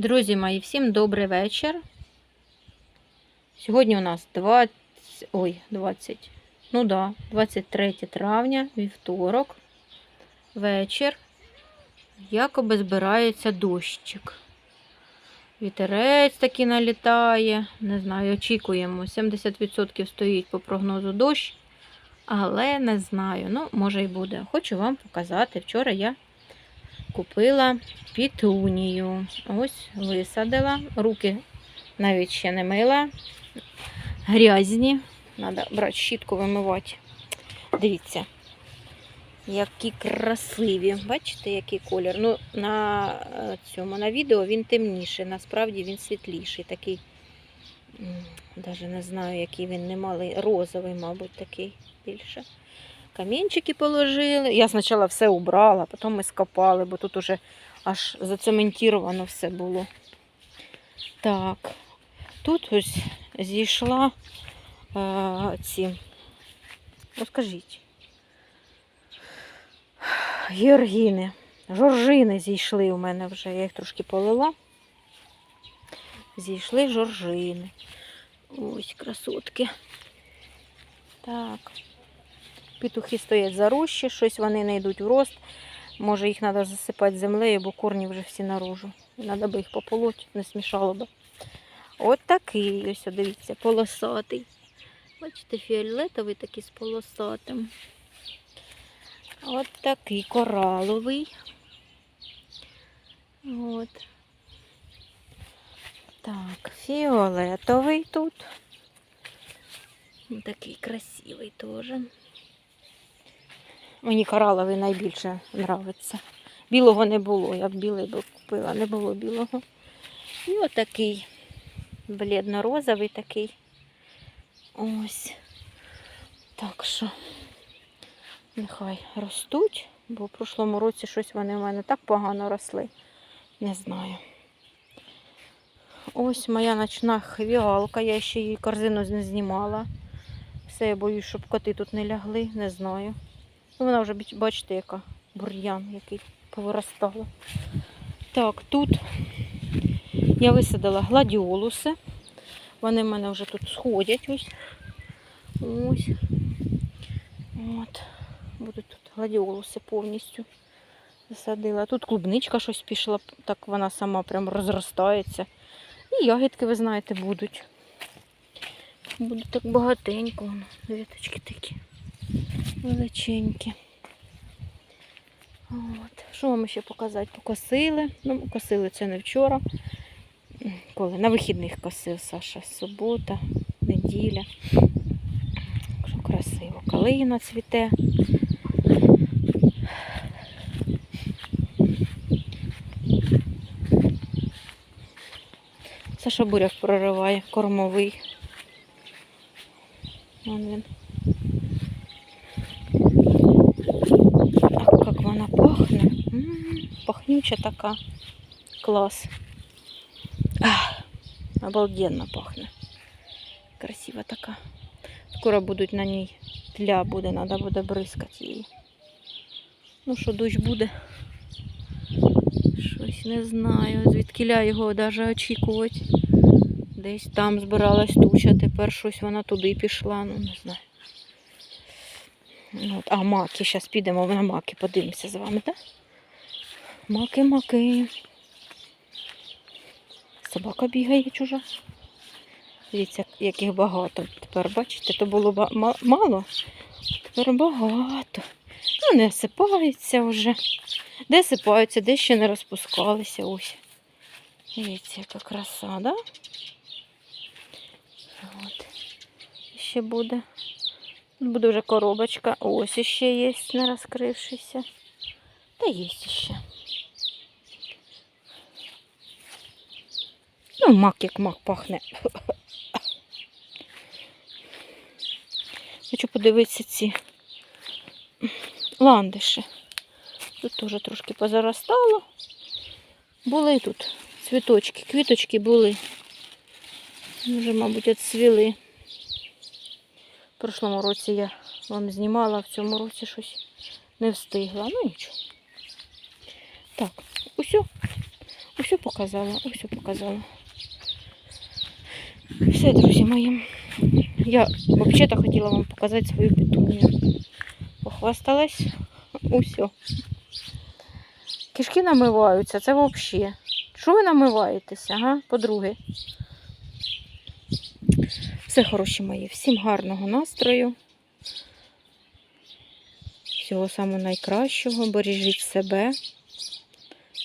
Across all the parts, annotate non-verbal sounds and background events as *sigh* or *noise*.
Друзі мої, всім добрий вечір. Сьогодні у нас 20, ой, 20, ну да, 23 травня, вівторок, вечір. Якоби збирається дощик. Вітерець такий налітає. Не знаю, очікуємо. 70% стоїть по прогнозу дощ, але не знаю. Ну, може і буде. Хочу вам показати. Вчора я купила пітунію. Ось висадила. Руки навіть ще не мила. Грязні. Треба брати щітку вимивати. Дивіться, які красиві. Бачите, який колір? Ну, на е, цьому на відео він темніший, насправді він світліший. Такий, навіть не знаю, який він не малий, розовий, мабуть, такий більше. Камінчики положили. Я спочатку все убрала, потім ми скопали, бо тут уже аж зацементіровано все було. Так, тут ось зійшла е, ці, розкажіть, георгіни, жоржини зійшли у мене вже, я їх трошки полила. Зійшли жоржини. Ось красотки. Так. Петухи стоять за рощі, щось вони не йдуть в рост. Може їх треба засипати землею, бо корні вже всі наружу. Треба би їх пополоть, не смішало би. От такий ось, дивіться, полосатий. Бачите, фіолетовий такий з полосатим. От такий кораловий. От. Так, фіолетовий тут. Такий красивий теж. Мені кораловий найбільше подобається. Білого не було, я б білий би купила, не було білого. І отакий блідно-розовий такий. Ось. Так що нехай ростуть, бо в прошлому році щось вони в мене так погано росли. Не знаю. Ось моя ночна хвіалка, я ще її корзину не знімала. Все, я боюсь, щоб коти тут не лягли, не знаю. Ну, вона вже, бачите, яка бур'ян, який повиростала. Так, тут я висадила гладіолуси. Вони в мене вже тут сходять ось. Ось. От. Будуть тут гладіолуси повністю засадила. Тут клубничка щось пішла, так вона сама прям розростається. І ягідки, ви знаєте, будуть. Буде так багатенько. Віточки такі величенькі. От. Що вам ще показати? Покосили. Ну, косили це не вчора. Коли? На вихідних косив Саша. Субота, неділя. Що красиво. Калина цвіте. Саша буряк прориває, кормовий. Вон він. Ах, как вона пахне. М, Пахнюча така. Клас. Ах, обалденно пахне. Красива така. Скоро будуть на ній тля буде, треба буде бризкати її. Ну що, дощ буде? Щось не знаю, звідкиля його навіть очікувати. Десь там збиралась туча, тепер щось вона туди пішла, ну не знаю. От, а маки, зараз підемо на маки, подивимося з вами, так? Маки, маки. Собака бігає чужа. Дивіться, як їх багато. Тепер, бачите, то було мало, тепер багато. Ну, не осипаються вже. Де сипаються, де ще не розпускалися. Ось. Дивіться, яка краса, да? От. Ще буде. Буде вже коробочка. Ось іще є, не розкрившися. Та є ще. Ну, мак як мак пахне. *laughs* Хочу подивитися ці ландиші. Тут теж трошки позаростало. Були тут цвіточки, квіточки були. Вже, мабуть, відцвіли. В прошлому році я вам знімала, в цьому році щось не встигла. Ну нічого. Так. Ось Ось показала, ось показала. Все, друзі мої. Я взагалі хотіла вам показати свою петунію. Похвасталась. Усьо. Кишки намиваються, це взагалі. Що ви намиваєтеся, га, подруги? Все хороші мої. Всім гарного настрою. Всього самого найкращого. Бережіть себе,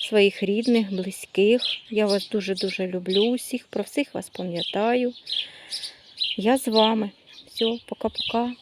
своїх рідних, близьких. Я вас дуже-дуже люблю усіх. Про всіх вас пам'ятаю. Я з вами. Все, пока-пока.